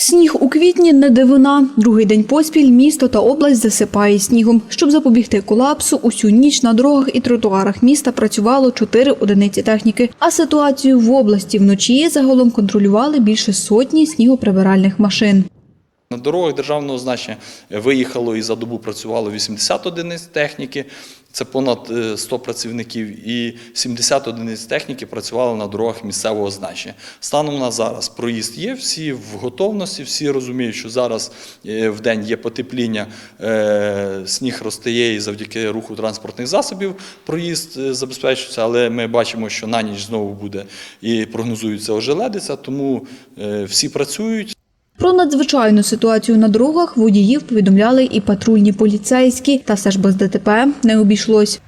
Сніг у квітні не дивина. Другий день поспіль місто та область засипає снігом. Щоб запобігти колапсу, усю ніч на дорогах і тротуарах міста працювало чотири одиниці техніки. А ситуацію в області вночі загалом контролювали більше сотні снігоприбиральних машин. На дорогах державного значення виїхало і за добу працювало 80 одиниць техніки, це понад е, 100 працівників, і 70 одиниць техніки працювало на дорогах місцевого значення. Станом на зараз проїзд є, всі в готовності, всі розуміють, що зараз е, в день є потепління, е, сніг розтає і завдяки руху транспортних засобів проїзд е, забезпечується, але ми бачимо, що на ніч знову буде і прогнозується ожеледиця, тому е, всі працюють. Про надзвичайну ситуацію на дорогах водіїв повідомляли і патрульні поліцейські, та все ж без ДТП не обійшлось.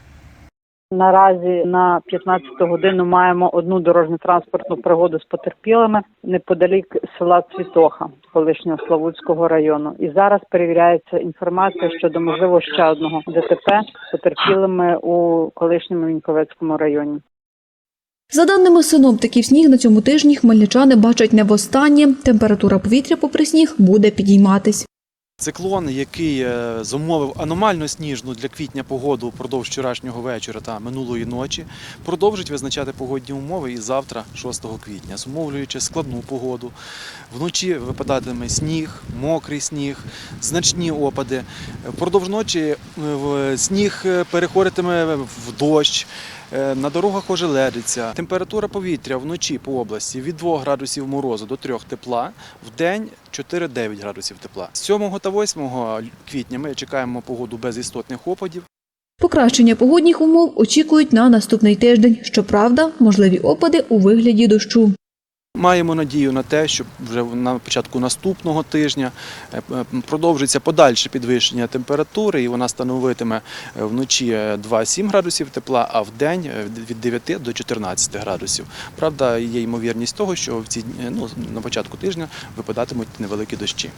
Наразі на 15 годину маємо одну дорожньо-транспортну пригоду з потерпілими неподалік села Цвітоха, колишнього Славутського району. І зараз перевіряється інформація щодо можливо ще одного ДТП з потерпілими у колишньому Віньковецькому районі. За даними синоптиків, сніг на цьому тижні хмельничани бачать не востаннє. Температура повітря попри сніг буде підійматись. Циклон, який е, зумовив аномально сніжну для квітня погоду впродовж вчорашнього вечора та минулої ночі, продовжить визначати погодні умови і завтра, 6 квітня, зумовлюючи складну погоду. Вночі випадатиме сніг, мокрий сніг, значні опади. Впродовж ночі е, сніг е, переходитиме в дощ. Е, На дорогах ожеледиться. Температура повітря вночі по області від 2 градусів морозу до 3 тепла, в день 4-9 градусів тепла. З 7 та 8 квітня ми чекаємо погоду без істотних опадів. Покращення погодних умов очікують на наступний тиждень. Щоправда, можливі опади у вигляді дощу. Маємо надію на те, що вже на початку наступного тижня е, е, продовжиться подальше підвищення температури, і вона становитиме е, вночі е, 2-7 градусів тепла, а в день від 9 до 14 градусів. Правда, є ймовірність того, що в ці ну, на початку тижня випадатимуть невеликі дощі.